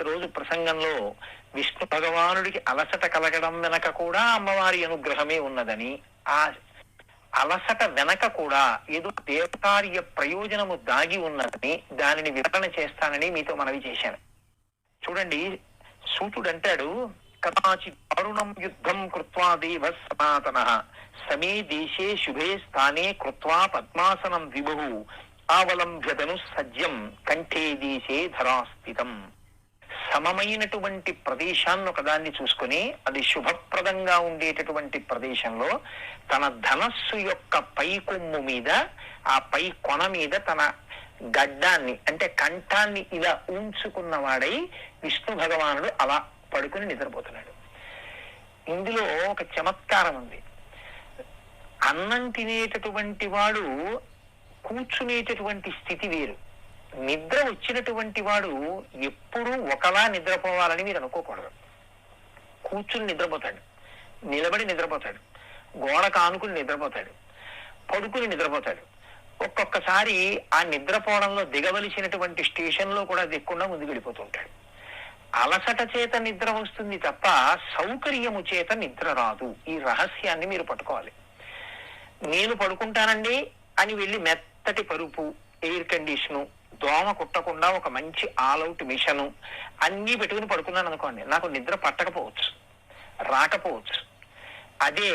రోజు ప్రసంగంలో విష్ణు భగవానుడికి అలసట కలగడం వెనక కూడా అమ్మవారి అనుగ్రహమే ఉన్నదని ఆ అలసట వెనక కూడా ఏదో దేవకార్య ప్రయోజనము దాగి ఉన్నదని దానిని వివరణ చేస్తానని మీతో మనవి చేశాను. చూడండి సూతుడు అంటాడు కదాచి దారుణం యుద్ధం కృత్వా దేవ సనాతన సమే దేశే శుభే స్థానే కృత్వా పద్మాసనం విభు ఆవలంబ్యతను సజ్జం కంఠే దేశే ధరాస్థితం సమమైనటువంటి ప్రదేశాన్ని ఒకదాన్ని చూసుకొని అది శుభప్రదంగా ఉండేటటువంటి ప్రదేశంలో తన ధనస్సు యొక్క పై కొమ్ము మీద ఆ పై కొన మీద తన గడ్డాన్ని అంటే కంఠాన్ని ఇలా ఉంచుకున్నవాడై విష్ణు భగవానుడు అలా పడుకుని నిద్రపోతున్నాడు. ఇందులో ఒక చమత్కారం ఉంది. అన్నం తినేటటువంటి వాడు కూర్చునేటటువంటి స్థితి వేరు. నిద్ర వచ్చినటువంటి వాడు ఎప్పుడూ ఒకలా నిద్రపోవాలని మీరు అనుకోకూడదు. కూర్చుని నిద్రపోతాడు నిలబడి నిద్రపోతాడు గోడ కానుకుని నిద్రపోతాడు పడుకుని నిద్రపోతాడు. ఒక్కొక్కసారి ఆ నిద్రపోవడంలో దిగవలసినటువంటి స్టేషన్లో కూడా దిక్కుండా ముందుకు వెళ్ళిపోతుంటాడు. అలసట చేత నిద్ర వస్తుంది తప్ప సౌకర్యము చేత నిద్ర రాదు. ఈ రహస్యాన్ని మీరు పట్టుకోవాలి. నేను పడుకుంటానండి అని వెళ్ళి మెత్తటి పరుపు ఎయిర్ కండిషను దోమ కుట్టకుండా ఒక మంచి ఆల్అవుట్ మిషను అన్నీ పెట్టుకుని పడుకున్నాను అనుకోండి నాకు నిద్ర పట్టకపోవచ్చు రాకపోవచ్చు. అదే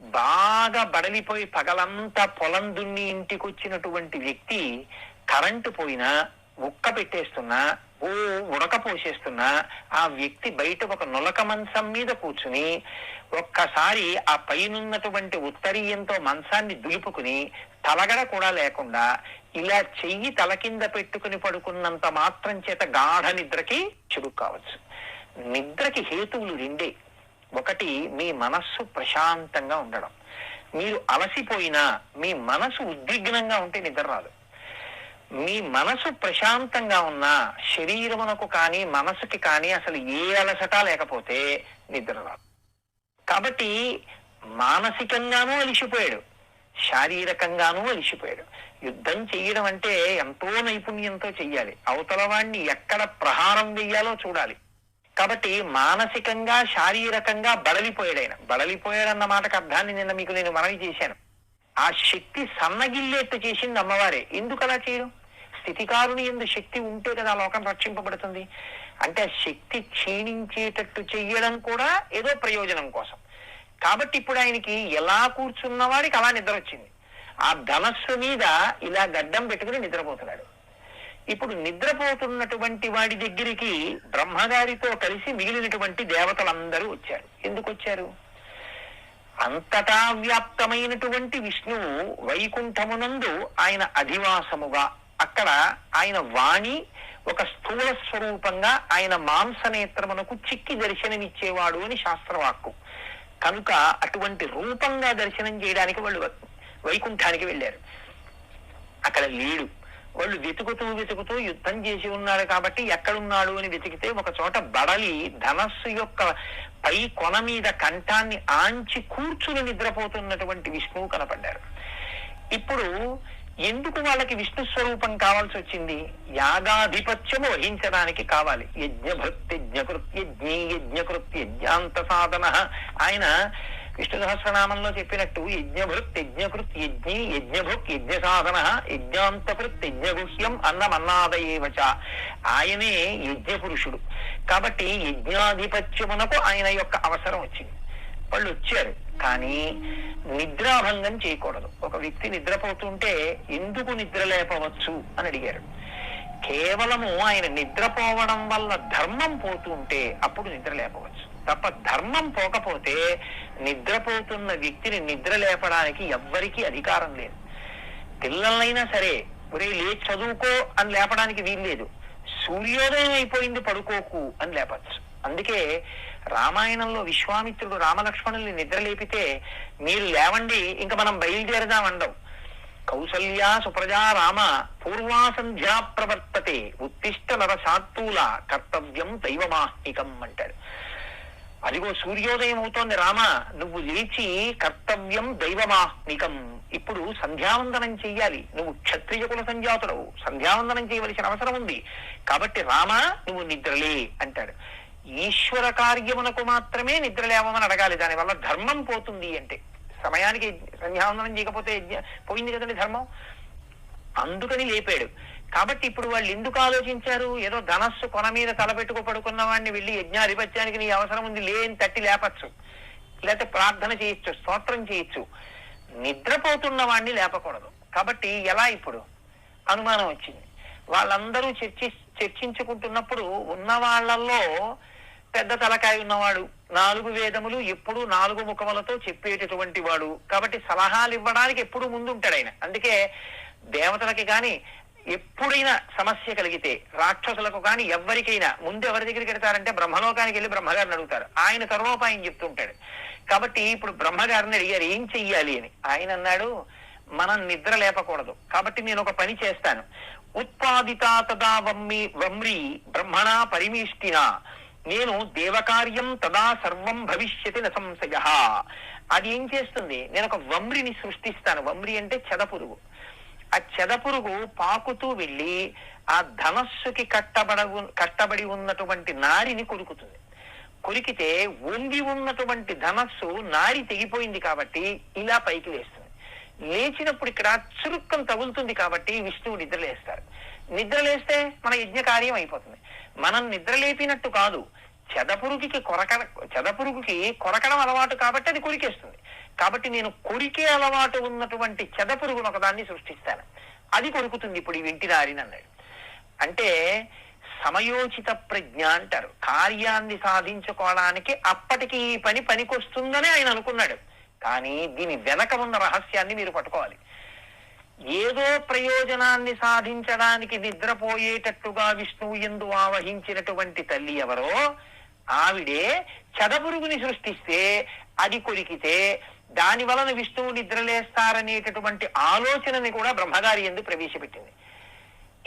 బాగా బడలిపోయి పగలంతా పొలం దున్ని ఇంటికి వచ్చినటువంటి వ్యక్తి కరెంటు పోయినా ఉక్క పెట్టేస్తున్నా ఓ ఉడక పోసేస్తున్నా ఆ వ్యక్తి బయట ఒక నులక మంచం మీద కూర్చుని ఒక్కసారి ఆ పైనున్నటువంటి ఉత్తరీయంతో మంచాన్ని దులుపుకుని తలగడ కూడా లేకుండా ఇలా చెయ్యి తల కింద పెట్టుకుని పడుకున్నంత మాత్రం చేత గాఢ నిద్రకి చురుకు కావచ్చు. నిద్రకి హేతువులు రెండే. ఒకటి మీ మనస్సు ప్రశాంతంగా ఉండడం. మీరు అలసిపోయినా మీ మనసు ఉద్విగ్నంగా ఉంటే నిద్ర రాదు. మీ మనసు ప్రశాంతంగా ఉన్నా శరీరమునకు కానీ మనసుకి కానీ అసలు ఏ అలసట లేకపోతే నిద్ర రాదు. కాబట్టి మానసికంగానూ అలిసిపోయాడు. శారీరకంగానూ అలిసిపోయాడు. యుద్ధం చెయ్యడం అంటే ఎంతో నైపుణ్యంతో చెయ్యాలి. అవతల వాణ్ణి ఎక్కడ ప్రహారం వెయ్యాలో చూడాలి. కాబట్టి మానసికంగా శారీరకంగా బడలిపోయాడు ఆయన మాటకు అర్థాన్ని నిన్న మీకు నేను మనవి చేశాను. ఆ శక్తి సన్నగిల్లేట్టు చేసింది అమ్మవారే. ఎందుకు అలా చేయడం? స్థితికారుని ఎందు శక్తి ఉంటే కదా ఆ లోకం రక్షింపబడుతుంది. అంటే ఆ శక్తి క్షీణించేటట్టు చెయ్యడం కూడా ఏదో ప్రయోజనం కోసం. కాబట్టి ఇప్పుడు ఆయనకి ఎలా కూర్చున్న వాడికి అలా నిద్ర వచ్చింది ఆ ధనస్సు మీద ఇలా గడ్డం పెట్టుకుని నిద్రపోతున్నాడు. ఇప్పుడు నిద్రపోతున్నటువంటి వాడి దగ్గరికి బ్రహ్మగారితో కలిసి మిగిలినటువంటి దేవతలందరూ వచ్చారు. ఎందుకు వచ్చారు? అంతటా వ్యాప్తమైనటువంటి విష్ణువు వైకుంఠమునందు ఆయన అధివాసముగా అక్కడ ఆయన వాణి ఒక స్థూల స్వరూపంగా ఆయన మాంసనేత్రమునకు చిక్కి దర్శనమిచ్చేవాడు అని శాస్త్రవాక్కు. కనుక అటువంటి రూపంగా దర్శనం చేయడానికి వాళ్ళు వైకుంఠానికి వెళ్ళారు. అక్కడ లేడు. వాళ్ళు వెతుకుతూ వెతుకుతూ యుద్ధం చేసి ఉన్నారు కాబట్టి ఎక్కడున్నాడు అని వెతికితే ఒక చోట బడలి ధనస్సు యొక్క పై కొన మీద కంఠాన్ని ఆంచి కూర్చుని నిద్రపోతున్నటువంటి విష్ణువు కనపడ్డారు. ఇప్పుడు ఎందుకు వాళ్ళకి విష్ణు స్వరూపం కావాల్సి వచ్చింది? యాగాధిపత్యము వహించడానికి కావాలి. యజ్ఞభక్తి యజ్ఞకృత్య యజ్ఞీ యజ్ఞాంత సాధన. ఆయన విష్ణు సహస్రనామంలో చెప్పినట్టు యజ్ఞభృత్ యజ్ఞకృత్ యజ్ఞి యజ్ఞభుక్ యజ్ఞ సాధన యజ్ఞాంతకృత్ యజ్ఞగుహ్యం అన్నమన్నాదయేవచ. ఆయనే యజ్ఞ పురుషుడు కాబట్టి యజ్ఞాధిపత్యమునకు ఆయన యొక్క అవసరం వచ్చింది. వాళ్ళు వచ్చారు. కానీ నిద్రాభంగం చేయకూడదు. ఒక వ్యక్తి నిద్రపోతుంటే ఎందుకు నిద్ర లేపవచ్చు అని అడిగారు. కేవలము ఆయన నిద్రపోవడం వల్ల ధర్మం పోతుంటే అప్పుడు నిద్ర లేపవచ్చు. తప్ప ధర్మం పోకపోతే నిద్రపోతున్న వ్యక్తిని నిద్ర లేపడానికి ఎవ్వరికీ అధికారం లేదు. పిల్లలైనా సరే ఒరే లేచి చదువుకో అని లేపడానికి వీల్లేదు. సూర్యోదయం అయిపోయింది పడుకోకు అని లేపచ్చు. అందుకే రామాయణంలో విశ్వామిత్రుడు రామలక్ష్మణుల్ని నిద్ర లేపితే మీరు లేవండి ఇంకా మనం బయలుదేరదాం అండవు కౌసల్యా సుప్రజా రామ పూర్వాసంధ్యా ప్రవర్తతే ఉత్తిష్ట నర కర్తవ్యం దైవమాహ్నికం అంటాడు. అదిగో సూర్యోదయం అవుతోంది రామ. నువ్వు లేచి కర్తవ్యం దైవమాహ్నికం ఇప్పుడు సంధ్యావందనం చెయ్యాలి. నువ్వు క్షత్రియ కుల సంజాతుడవు సంధ్యావందనం చేయవలసిన అవసరం ఉంది. కాబట్టి రామ నువ్వు నిద్రలే అంటాడు. ఈశ్వర కార్యమునకు మాత్రమే నిద్ర లేవమని అడగాలి. దానివల్ల ధర్మం పోతుంది అంటే. సమయానికి సంధ్యావందనం చేయకపోతే పోయింది కదండి ధర్మం? అందుకని లేపాడు. కాబట్టి ఇప్పుడు వాళ్ళు ఎందుకు ఆలోచించారు? ఏదో ధనస్సు కొన మీద తలపెట్టుకు పడుకున్న వాడిని వెళ్ళి యజ్ఞాధిపత్యానికి నీ అవసరం ఉంది లేని తట్టి లేపచ్చు. లేకపోతే ప్రార్థన చేయొచ్చు స్తోత్రం చేయొచ్చు. నిద్రపోతున్న వాడిని లేపకూడదు. కాబట్టి ఎలా ఇప్పుడు? అనుమానం వచ్చింది. వాళ్ళందరూ చర్చి చర్చించుకుంటున్నప్పుడు ఉన్న వాళ్ళల్లో పెద్ద తలకాయ ఉన్నవాడు నాలుగు వేదములు ఎప్పుడు నాలుగు ముఖములతో చెప్పేటటువంటి వాడు. కాబట్టి సలహాలు ఇవ్వడానికి ఎప్పుడు ముందుంటాడు ఆయన. అందుకే దేవతలకి కానీ ఎప్పుడైనా సమస్య కలిగితే రాక్షసులకు కానీ ఎవరికైనా ముందు ఎవరి దగ్గరికి వెళ్తారంటే బ్రహ్మలోకానికి వెళ్ళి బ్రహ్మగారిని అడుగుతారు. ఆయన సర్వోపాయం చెప్తుంటాడు. కాబట్టి ఇప్పుడు బ్రహ్మగారిని అడిగారు ఏం చెయ్యాలి? అని. ఆయన అన్నాడు మనం నిద్ర లేపకూడదు. కాబట్టి నేను ఒక పని చేస్తాను. ఉత్పాదితా తదా వమ్మి వమ్రి బ్రహ్మణ పరిమిష్టిన. నేను దేవకార్యం తదా సర్వం భవిష్యతి న సంశయ. అది ఏం చేస్తుంది? నేను ఒక వమ్రిని సృష్టిస్తాను. వమ్రి అంటే చెదపురుగు. ఆ చెదపురుగు పాకుతూ వెళ్ళి ఆ ధనస్సుకి కట్టబడ కట్టబడి ఉన్నటువంటి నారిని కొరుకుతుంది. కొరికితే వంగి ఉన్నటువంటి ధనస్సు నారి తెగిపోయింది కాబట్టి ఇలా పైకి లేస్తుంది. లేచినప్పుడు ఇక్కడ చురుక్కం తగులుతుంది కాబట్టి విష్ణువు నిద్రలేస్తారు. నిద్రలేస్తే మన యజ్ఞ కార్యం అయిపోతుంది. మనం నిద్రలేపినట్టు కాదు చెదపురుగుకి కొరక చెదపురుగుకి కొరకడం అలవాటు కాబట్టి అది కొరికేస్తుంది. కాబట్టి నేను కొరికే అలవాటు ఉన్నటువంటి చెదపురుగును ఒకదాన్ని సృష్టిస్తాను. అది కొరుకుతుంది ఇప్పుడు ఈ వింటి నారిని అన్నాడు. అంటే సమయోచిత ప్రజ్ఞ అంటారు. కార్యాన్ని సాధించుకోవడానికి అప్పటికి ఈ పని పనికొస్తుందని ఆయన అనుకున్నాడు. కానీ దీని వెనక ఉన్న రహస్యాన్ని మీరు పట్టుకోవాలి. ఏదో ప్రయోజనాన్ని సాధించడానికి నిద్రపోయేటట్టుగా విష్ణువు ఎందు ఆవహించినటువంటి తల్లి ఎవరో ఆవిడే చదపురుగుని సృష్టిస్తే అది కొరికితే దాని వలన విష్ణువు నిద్రలేస్తారనేటటువంటి ఆలోచనని కూడా బ్రహ్మగారి ఎందు ప్రవేశపెట్టింది.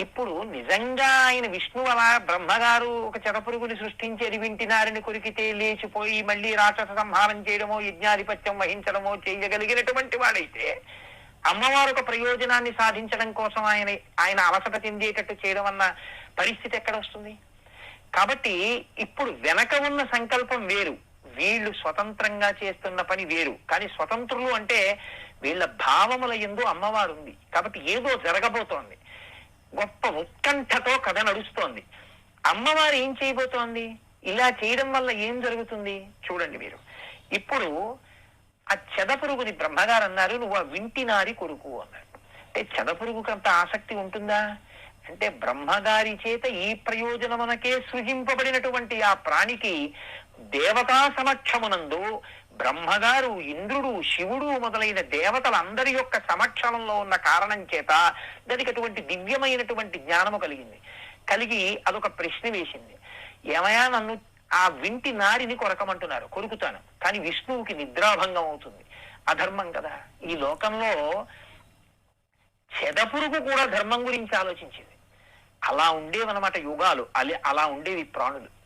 ఇప్పుడు నిజంగా ఆయన విష్ణు అలా బ్రహ్మగారు ఒక చెరపురుగుని సృష్టించేది వింటినారని కొరికితే లేచిపోయి మళ్ళీ రాక్షస సంహారం చేయడమో యజ్ఞాధిపత్యం వహించడమో చేయగలిగినటువంటి వాడైతే అమ్మవారు ఒక ప్రయోజనాన్ని సాధించడం కోసం ఆయన ఆయన అలసట చెందేటట్టు చేయడం అన్న పరిస్థితి ఎక్కడ వస్తుంది? కాబట్టి ఇప్పుడు వెనక ఉన్న సంకల్పం వేరు. వీళ్ళు స్వతంత్రంగా చేస్తున్న పని వేరు. కానీ స్వతంత్రులు అంటే వీళ్ళ భావముల ఎందు అమ్మవారు ఉంది కాబట్టి ఏదో జరగబోతోంది. గొప్ప ఉత్కంఠతో కథ నడుస్తోంది. అమ్మవారు ఏం చేయబోతోంది? ఇలా చేయడం వల్ల ఏం జరుగుతుంది? చూడండి మీరు. ఇప్పుడు ఆ చెదపురుగుని బ్రహ్మగారు అన్నారు నువ్వు ఆ వింటినారి కొడుకు అన్నాడు అంటే చెదపురుగుకు అంత ఆసక్తి ఉంటుందా? అంటే బ్రహ్మగారి చేత ఈ ప్రయోజనమునకే సృజింపబడినటువంటి ఆ ప్రాణికి దేవతా సమక్షమునందు బ్రహ్మగారు ఇంద్రుడు శివుడు మొదలైన దేవతలందరి యొక్క సమక్షంలో ఉన్న కారణం చేత దానికి అటువంటి దివ్యమైనటువంటి జ్ఞానము కలిగింది. కలిగి అదొక ప్రశ్న వేసింది. ఏమయా నన్ను ఆ వింటి నారిని కొరకమంటున్నారు కొరుకుతాను. కానీ విష్ణువుకి నిద్రాభంగం అవుతుంది. అధర్మం కదా. ఈ లోకంలో చెదపురుగు కూడా ధర్మం గురించి ఆలోచించింది. అలా ఉండేవన్నమాట యుగాలు. అలా అలా ఉండేవి ప్రాణులు.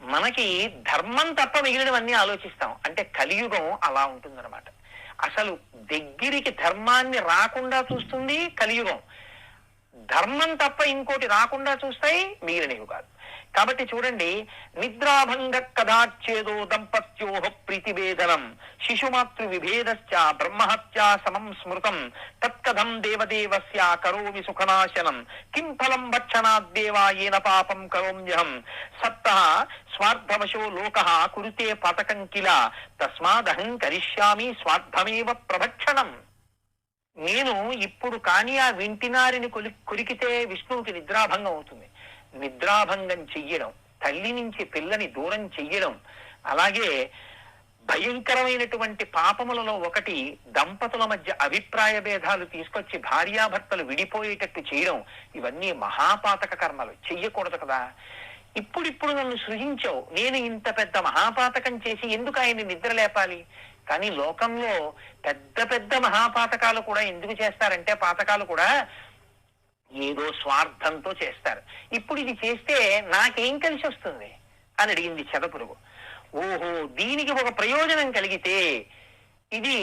మనకి ధర్మం తప్ప మిగిలినవన్నీ ఆలోచిస్తాం. అంటే కలియుగం అలా ఉంటుందన్నమాట. అసలు దగ్గరికి ధర్మాన్ని రాకుండా చూస్తుంది కలియుగం. ధర్మం తప్ప ఇంకోటి రాకుండా చూస్తాయి మిగిలిన యుగాలు. కాబట్టి చూడండి నిద్రాభంగ కదాచ్చేదో దంపత్యోహ ప్రీతివేదనం. శిశుమాతృ విభేదశ్చ బ్రహ్మహత్యా సమం స్మృతం. కథం దేవదేవస్య కరోమి సుఖనాశనం. కిం ఫలం భక్షణాద్దేవా ఏన పాపం కరోమ్యహం. సప్త స్వార్థవశో లోక కురుతే పతకం కిల. తస్మాదహం కరిష్యామి స్వార్థమేవ ప్రభక్షణం. నేను ఇప్పుడు కానీ ఆ వింటినారిని కొలి కొరికితే విష్ణువుకి నిద్రాభంగం అవుతుంది. నిద్రాభంగం చెయ్యడం తల్లి నుంచి పిల్లని దూరం చెయ్యడం అలాగే భయంకరమైనటువంటి పాపములలో ఒకటి దంపతుల మధ్య అభిప్రాయ భేదాలు తీసుకొచ్చి భార్యాభర్తలు విడిపోయేటట్టు చేయడం ఇవన్నీ మహాపాతక కర్మలు. చెయ్యకూడదు కదా. ఇప్పుడిప్పుడు నన్ను సృజించావు. నేను ఇంత పెద్ద మహాపాతకం చేసి ఎందుకు ఆయన్ని నిద్ర లేపాలి? కానీ లోకంలో పెద్ద పెద్ద మహాపాతకాలు కూడా ఎందుకు చేస్తారంటే పాతకాలు కూడా ఏదో స్వార్థంతో చేస్తారు. ఇప్పుడు ఇది చేస్తే నాకేం కలిసి వస్తుంది అని అడిగింది చెదపురుగు. ఓహో దీనికి ఒక ప్రయోజనం కలిగితే ఇది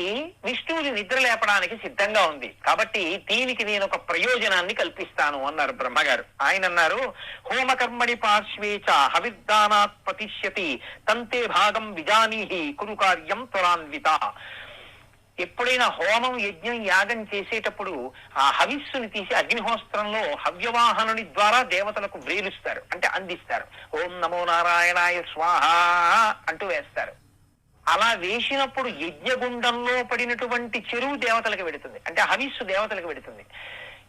విష్ణువుని నిద్ర లేపడానికి సిద్ధంగా ఉంది. కాబట్టి దీనికి నేను ఒక ప్రయోజనాన్ని కల్పిస్తాను అన్నారు బ్రహ్మగారు. ఆయన అన్నారు హోమకర్మణి పార్శ్వేచ హవిర్దానాత్ పతిష్యతి తంతే భాగం విజానీహి కురు కార్యం త్వరాన్విత. ఎప్పుడైనా హోమం యజ్ఞం యాగం చేసేటప్పుడు ఆ హవిస్సుని తీసి అగ్నిహోస్త్రంలో హవ్యవాహనుని ద్వారా దేవతలకు వ్రేలుస్తారు. అంటే అందిస్తారు. ఓం నమో నారాయణాయ స్వాహ అంటూ వేస్తారు. అలా వేసినప్పుడు యజ్ఞగుండంలో పడినటువంటి చెరువు దేవతలకు వెడుతుంది. అంటే హవిస్సు దేవతలకు వెడుతుంది.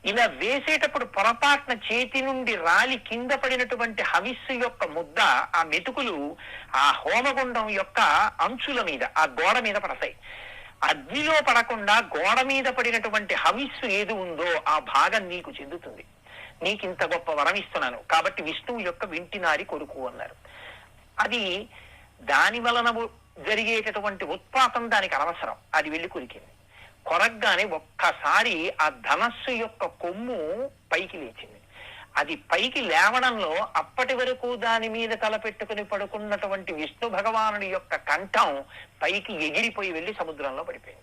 ఇలా వేసేటప్పుడు పొరపాటున చేతి నుండి రాలి కింద పడినటువంటి హవిస్సు యొక్క ముద్ద ఆ మెతుకులు ఆ హోమగుండం యొక్క అంచుల మీద ఆ గోడ మీద పడతాయి. అగ్నిలో పడకుండా గోడ మీద పడినటువంటి హవిస్సు ఏది ఉందో ఆ భాగం నీకు చెందుతుంది. నీకు ఇంత గొప్ప వరం ఇస్తున్నాను. కాబట్టి విష్ణువు యొక్క వింటినారి కొడుకు అన్నారు. అది దాని వలన జరిగేటటువంటి ఉత్పాతం దానికి అనవసరం. అది వెళ్ళి కురికింది. కొరగ్గానే ఒక్కసారి ఆ ధనస్సు యొక్క కొమ్ము పైకి లేచింది. అది పైకి లేవడంలో అప్పటి వరకు దాని మీద తలపెట్టుకుని పడుకున్నటువంటి విష్ణు భగవానుడి యొక్క కంఠం పైకి ఎగిరిపోయి వెళ్ళి సముద్రంలో పడిపోయింది.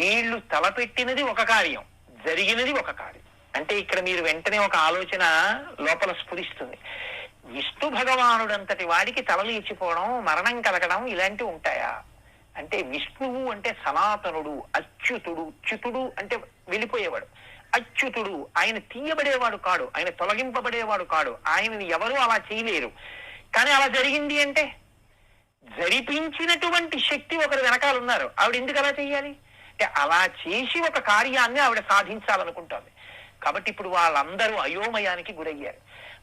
వీళ్ళు తలపెట్టినది ఒక కార్యం జరిగినది ఒక కార్యం. అంటే ఇక్కడ మీరు వెంటనే ఒక ఆలోచన లోపల స్ఫురిస్తుంది. విష్ణు భగవానుడంతటి వాడికి తలలేచిపోవడం మరణం కలగడం ఇలాంటివి ఉంటాయా? అంటే విష్ణువు అంటే సనాతనుడు అచ్యుతుడు చ్యుతుడు అంటే వెళ్ళిపోయేవాడు. అచ్యుతుడు. ఆయన తీయబడేవాడు కాడు. ఆయన తొలగింపబడేవాడు కాడు. ఆయనని ఎవరూ అలా చేయలేరు. కానీ అలా జరిగింది అంటే జరిపించినటువంటి శక్తి ఒకరు వెనకాల ఉన్నారు. ఆవిడ ఎందుకు అలా చేయాలి? అంటే అలా చేసి ఒక కార్యాన్ని ఆవిడ సాధించాలనుకుంటుంది. కాబట్టి ఇప్పుడు వాళ్ళందరూ అయోమయానికి గురయ్యారు.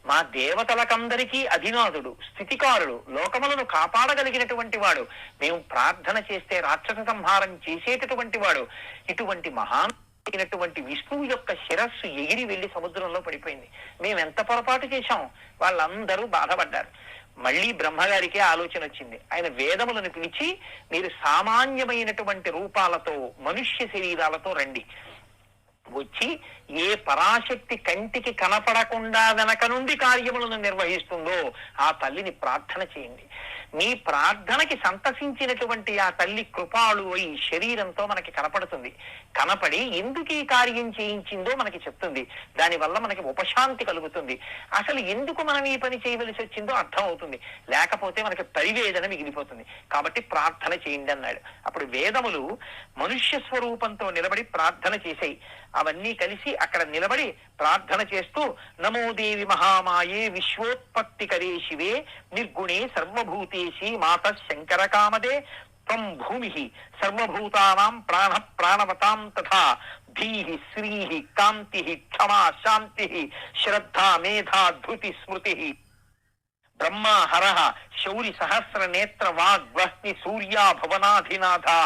మా దేవతలకందరికీ అధినాథుడు స్థితికారుడు లోకములను కాపాడగలిగినటువంటి వాడు మేము ప్రార్థన చేస్తే రాక్షస సంహారం చేసేటటువంటి వాడు ఇటువంటి మహాన్ అయినటువంటి విష్ణువు యొక్క శిరస్సు ఎగిరి వెళ్ళి సముద్రంలో పడిపోయింది. మేము ఎంత పొరపాటు చేశాం? వాళ్ళందరూ బాధపడ్డారు. మళ్ళీ బ్రహ్మగారికే ఆలోచన వచ్చింది. ఆయన వేదములను పిలిచి మీరు సామాన్యమైనటువంటి రూపాలతో మనుష్య శరీరాలతో రండి. వచ్చి ఏ పరాశక్తి కంటికి కనపడకుండా వెనక నుండి కార్యములను నిర్వహిస్తుందో ఆ తల్లిని ప్రార్థన చేయండి. మీ ప్రార్థనకి సంతసించినటువంటి ఆ తల్లి కృపాళు అయి శరీరంతో మనకి కనపడుతుంది. కనపడి ఎందుకు ఈ కార్యం చేయించిందో మనకి చెప్తుంది. దానివల్ల మనకి ఉపశాంతి కలుగుతుంది. అసలు ఎందుకు మనం ఈ పని చేయవలసి వచ్చిందో అర్థం అవుతుంది లేకపోతే మనకి పరివేదన మిగిలిపోతుంది. కాబట్టి ప్రార్థన చేయండి అన్నాడు. అప్పుడు వేదములు మనుష్య స్వరూపంతో నిలబడి ప్రార్థన చేశాయి అవన్నీ కలిసి అక్కడ నిలబడి ప్రార్థన చేస్తూ నమో దేవి మహామాయే విశ్వోత్పత్తి కరే శివే నిర్గుణే సర్వభూతేసి మాత శంకర కామదే త్వం భూమి సర్వభూతానాం ప్రాణ ప్రాణవతాం తథా ధీః శ్రీః కాంతి క్షమా శాంతి శ్రద్ధా మేధా ధృతి స్మృతి బ్రహ్మ హర శౌరి సహస్ర నేత్ర వాగ్వహ్ని సూర్యా భవనాధినాథా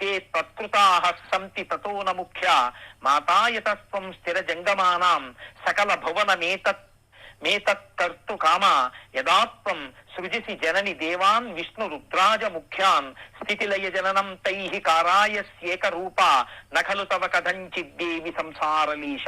తే తత్కృతా సంతి తతో న ముఖ్య మాతాయతస్వం స్థిర జంగమానాం సకల భువన మేతత్ మేతత్కర్తు కామ యదాత్వం సృజసి జనని దేవాన్ విష్ణు రుద్రాజ ముఖ్యాన్ స్థితిలయ జననం తైహి కారాయస్యేక రూప నఖలు తవ కథంచిద్దేవి సంసారలీశ